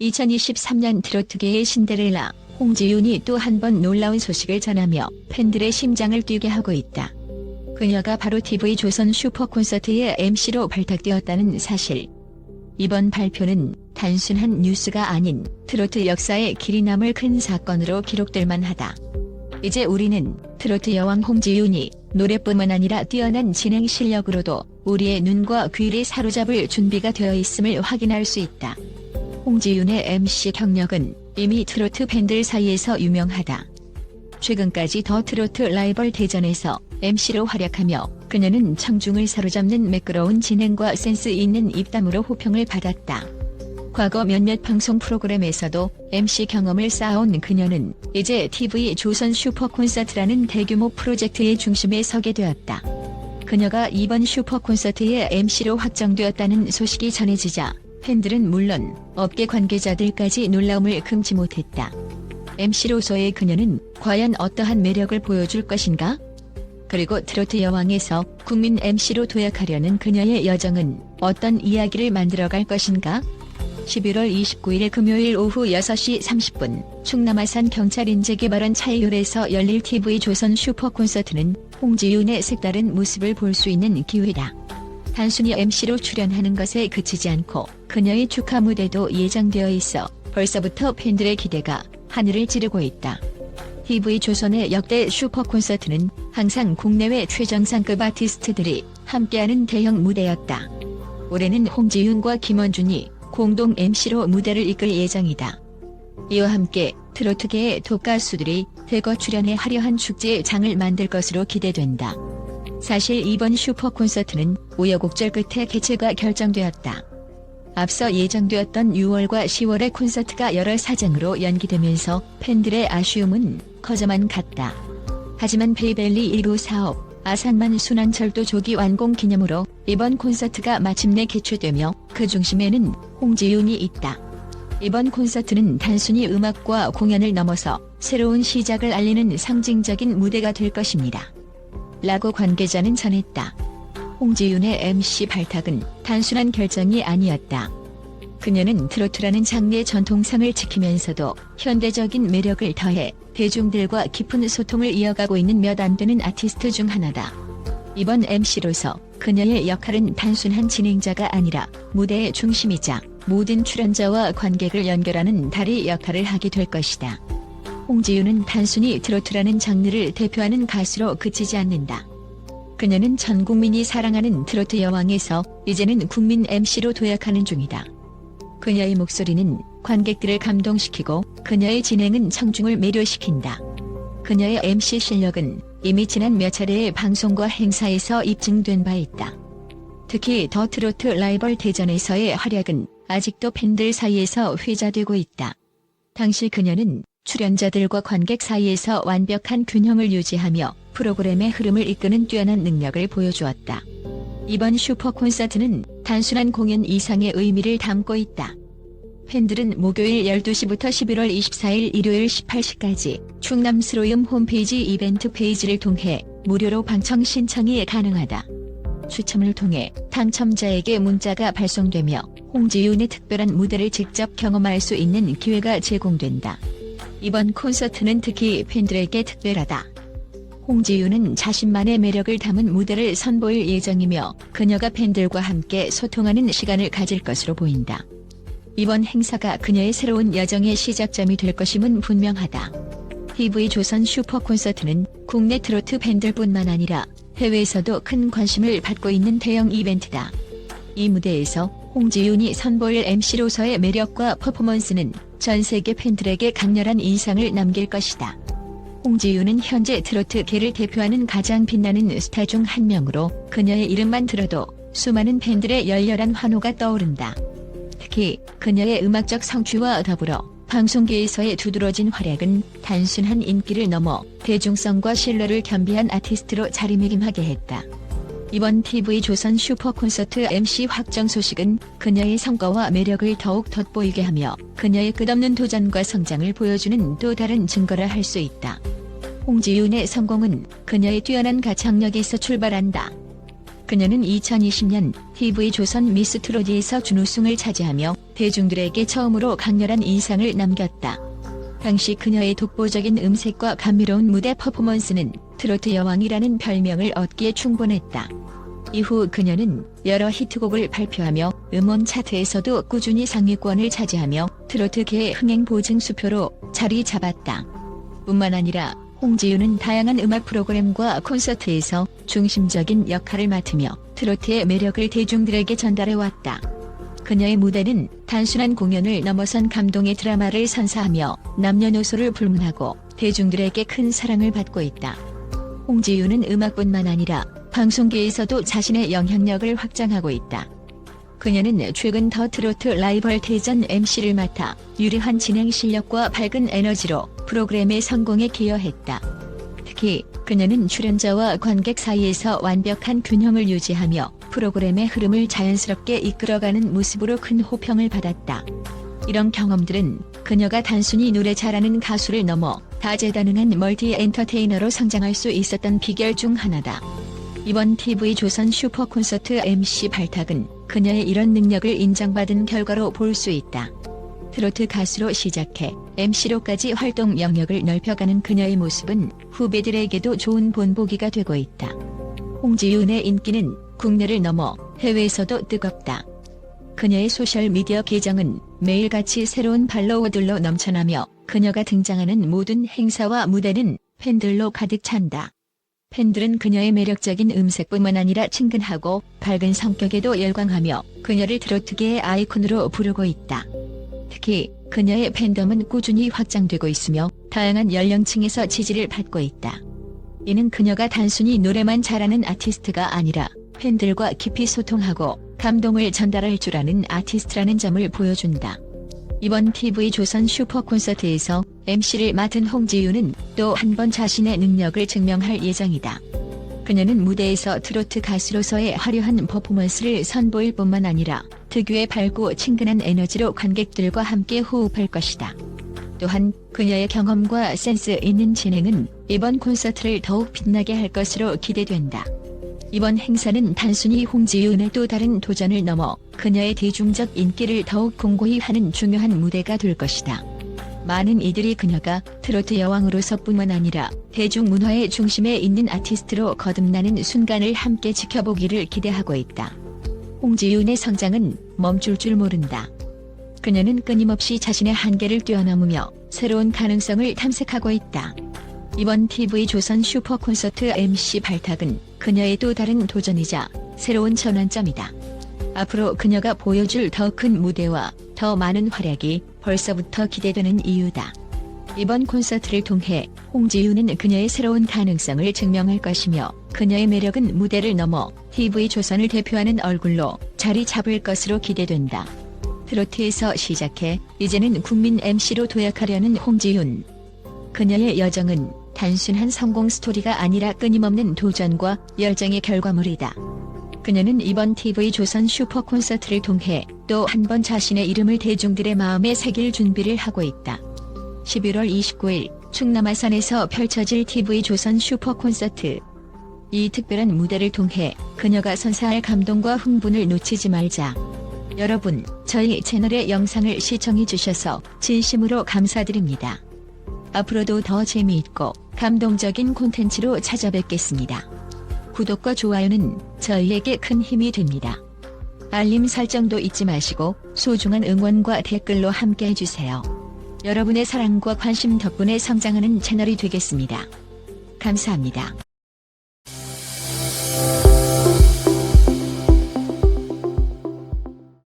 (2023년) 트로트계의 신데렐라 홍지윤이 또 한 번 놀라운 소식을 전하며 팬들의 심장을 뛰게 하고 있다. 그녀가 바로 TV 조선 슈퍼 콘서트의 MC로 발탁되었다는 사실. 이번 발표는 단순한 뉴스가 아닌 트로트 역사에 길이 남을 큰 사건으로 기록될 만하다. 이제 우리는 트로트 여왕 홍지윤이 노래뿐만 아니라 뛰어난 진행 실력으로도 우리의 눈과 귀를 사로잡을 준비가 되어 있음을 확인할 수 있다. 홍지윤의 MC 경력은 이미 트로트 팬들 사이에서 유명하다. 최근까지 더 트로트 라이벌 대전에서 MC로 활약하며 그녀는 청중을 사로잡는 매끄러운 진행과 센스 있는 입담으로 호평을 받았다. 과거 몇몇 방송 프로그램에서도 MC 경험을 쌓아온 그녀는 이제 TV 조선 슈퍼 콘서트라는 대규모 프로젝트의 중심에 서게 되었다. 그녀가 이번 슈퍼 콘서트의 MC로 확정되었다는 소식이 전해지자 팬들은 물론 업계 관계자들까지 놀라움을 금치 못했다. MC로서의 그녀는 과연 어떠한 매력을 보여줄 것인가? 그리고 트로트 여왕에서 국민 MC로 도약하려는 그녀의 여정은 어떤 이야기를 만들어갈 것인가? 11월 29일 금요일 오후 6시 30분 충남 아산 경찰 인재개발원 차이홀에서 열릴 TV 조선 슈퍼 콘서트는 홍지윤의 색다른 모습을 볼 수 있는 기회다. 단순히 MC로 출연하는 것에 그치지 않고 그녀의 축하 무대도 예정되어 있어 벌써부터 팬들의 기대가 하늘을 찌르고 있다. TV 조선의 역대 슈퍼 콘서트는 항상 국내외 최정상급 아티스트들이 함께하는 대형 무대였다. 올해는 홍지윤과 김원준이 공동 MC로 무대를 이끌 예정이다. 이와 함께 트로트계의 톱 가수들이 대거 출연해 화려한 축제의 장을 만들 것으로 기대된다. 사실 이번 슈퍼 콘서트는 우여곡절 끝에 개최가 결정되었다. 앞서 예정되었던 6월과 10월의 콘서트가 여러 사정으로 연기되면서 팬들의 아쉬움은 커져만 갔다. 하지만 베이벨리 일부 사업, 아산만 순환철도 조기 완공 기념으로 이번 콘서트가 마침내 개최되며 그 중심에는 홍지윤이 있다. 이번 콘서트는 단순히 음악과 공연을 넘어서 새로운 시작을 알리는 상징적인 무대가 될 것입니다. 라고 관계자는 전했다. 홍지윤의 MC 발탁은 단순한 결정이 아니었다. 그녀는 트로트라는 장르의 전통상을 지키면서도 현대적인 매력을 더해 대중들과 깊은 소통을 이어가고 있는 몇 안 되는 아티스트 중 하나다. 이번 MC로서 그녀의 역할은 단순한 진행자가 아니라 무대의 중심이자 모든 출연자와 관객을 연결하는 다리 역할을 하게 될 것이다. 홍지윤은 단순히 트로트라는 장르를 대표하는 가수로 그치지 않는다. 그녀는 전 국민이 사랑하는 트로트 여왕에서 이제는 국민 MC로 도약하는 중이다. 그녀의 목소리는 관객들을 감동시키고 그녀의 진행은 청중을 매료시킨다. 그녀의 MC 실력은 이미 지난 몇 차례의 방송과 행사에서 입증된 바 있다. 특히 더 트로트 라이벌 대전에서의 활약은 아직도 팬들 사이에서 회자되고 있다. 당시 그녀는 출연자들과 관객 사이에서 완벽한 균형을 유지하며 프로그램의 흐름을 이끄는 뛰어난 능력을 보여주었다. 이번 슈퍼 콘서트는 단순한 공연 이상의 의미를 담고 있다. 팬들은 목요일 12시부터 11월 24일 일요일 18시까지 충남 스로이음 홈페이지 이벤트 페이지를 통해 무료로 방청 신청이 가능하다. 추첨을 통해 당첨자에게 문자가 발송되며 홍지윤의 특별한 무대를 직접 경험할 수 있는 기회가 제공된다. 이번 콘서트는 특히 팬들에게 특별하다. 홍지윤은 자신만의 매력을 담은 무대를 선보일 예정이며 그녀가 팬들과 함께 소통하는 시간을 가질 것으로 보인다. 이번 행사가 그녀의 새로운 여정의 시작점이 될 것임은 분명하다. TV 조선 슈퍼 콘서트는 국내 트로트 팬들뿐만 아니라 해외에서도 큰 관심을 받고 있는 대형 이벤트다. 이 무대에서 홍지윤이 선보일 MC로서의 매력과 퍼포먼스는 전 세계 팬들에게 강렬한 인상을 남길 것이다. 홍지윤은 현재 트로트계를 대표하는 가장 빛나는 스타 중 한 명으로 그녀의 이름만 들어도 수많은 팬들의 열렬한 환호가 떠오른다. 특히 그녀의 음악적 성취와 더불어 방송계에서의 두드러진 활약은 단순한 인기를 넘어 대중성과 신뢰를 겸비한 아티스트로 자리매김하게 했다. 이번 TV 조선 슈퍼 콘서트 MC 확정 소식은 그녀의 성과와 매력을 더욱 돋보이게 하며 그녀의 끝없는 도전과 성장을 보여주는 또 다른 증거라 할 수 있다. 홍지윤의 성공은 그녀의 뛰어난 가창력에서 출발한다. 그녀는 2020년 TV 조선 미스 트로디에서 준우승을 차지하며 대중들에게 처음으로 강렬한 인상을 남겼다. 당시 그녀의 독보적인 음색과 감미로운 무대 퍼포먼스는 트로트 여왕이라는 별명을 얻기에 충분했다. 이후 그녀는 여러 히트곡을 발표하며 음원 차트에서도 꾸준히 상위권을 차지하며 트로트계의 흥행 보증 수표로 자리 잡았다. 뿐만 아니라 홍지윤은 다양한 음악 프로그램과 콘서트에서 중심적인 역할을 맡으며 트로트의 매력을 대중들에게 전달해왔다. 그녀의 무대는 단순한 공연을 넘어선 감동의 드라마를 선사하며 남녀노소를 불문하고 대중들에게 큰 사랑을 받고 있다. 홍지윤은 음악뿐만 아니라 방송계에서도 자신의 영향력을 확장하고 있다. 그녀는 최근 더 트로트 라이벌 대전 MC를 맡아 유려한 진행 실력과 밝은 에너지로 프로그램의 성공에 기여했다. 특히 그녀는 출연자와 관객 사이에서 완벽한 균형을 유지하며 프로그램의 흐름을 자연스럽게 이끌어가는 모습으로 큰 호평을 받았다. 이런 경험들은 그녀가 단순히 노래 잘하는 가수를 넘어 다재다능한 멀티 엔터테이너로 성장할 수 있었던 비결 중 하나다. 이번 TV 조선 슈퍼 콘서트 MC 발탁은 그녀의 이런 능력을 인정받은 결과로 볼 수 있다. 트로트 가수로 시작해 MC로까지 활동 영역을 넓혀가는 그녀의 모습은 후배들에게도 좋은 본보기가 되고 있다. 홍지윤의 인기는 국내를 넘어 해외에서도 뜨겁다. 그녀의 소셜미디어 계정은 매일같이 새로운 팔로워들로 넘쳐나며 그녀가 등장하는 모든 행사와 무대는 팬들로 가득 찬다. 팬들은 그녀의 매력적인 음색뿐만 아니라 친근하고 밝은 성격에도 열광하며 그녀를 트로트계의 아이콘으로 부르고 있다. 특히 그녀의 팬덤은 꾸준히 확장되고 있으며 다양한 연령층에서 지지를 받고 있다. 이는 그녀가 단순히 노래만 잘하는 아티스트가 아니라 팬들과 깊이 소통하고 감동을 전달할 줄 아는 아티스트라는 점을 보여준다. 이번 TV 조선 슈퍼 콘서트에서 MC를 맡은 홍지윤은 또 한 번 자신의 능력을 증명할 예정이다. 그녀는 무대에서 트로트 가수로서의 화려한 퍼포먼스를 선보일 뿐만 아니라 특유의 밝고 친근한 에너지로 관객들과 함께 호흡할 것이다. 또한 그녀의 경험과 센스 있는 진행은 이번 콘서트를 더욱 빛나게 할 것으로 기대된다. 이번 행사는 단순히 홍지윤의 또 다른 도전을 넘어 그녀의 대중적 인기를 더욱 공고히 하는 중요한 무대가 될 것이다. 많은 이들이 그녀가 트로트 여왕으로서뿐만 아니라 대중문화의 중심에 있는 아티스트로 거듭나는 순간을 함께 지켜보기를 기대하고 있다. 홍지윤의 성장은 멈출 줄 모른다. 그녀는 끊임없이 자신의 한계를 뛰어넘으며 새로운 가능성을 탐색하고 있다. 이번 TV 조선 슈퍼 콘서트 MC 발탁은 그녀의 또 다른 도전이자 새로운 전환점이다. 앞으로 그녀가 보여줄 더 큰 무대와 더 많은 활약이 벌써부터 기대되는 이유다. 이번 콘서트를 통해 홍지윤은 그녀의 새로운 가능성을 증명할 것이며 그녀의 매력은 무대를 넘어 TV 조선을 대표하는 얼굴로 자리 잡을 것으로 기대된다. 트로트에서 시작해 이제는 국민 MC로 도약하려는 홍지윤. 그녀의 여정은 단순한 성공 스토리가 아니라 끊임없는 도전과 열정의 결과물이다. 그녀는 이번 TV 조선 슈퍼 콘서트를 통해 또 한 번 자신의 이름을 대중들의 마음에 새길 준비를 하고 있다. 11월 29일 충남 아산에서 펼쳐질 TV 조선 슈퍼 콘서트. 이 특별한 무대를 통해 그녀가 선사할 감동과 흥분을 놓치지 말자. 여러분, 저희 채널의 영상을 시청해 주셔서 진심으로 감사드립니다. 앞으로도 더 재미있고 감동적인 콘텐츠로 찾아뵙겠습니다. 구독과 좋아요는 저희에게 큰 힘이 됩니다. 알림 설정도 잊지 마시고 소중한 응원과 댓글로 함께 해주세요. 여러분의 사랑과 관심 덕분에 성장하는 채널이 되겠습니다. 감사합니다.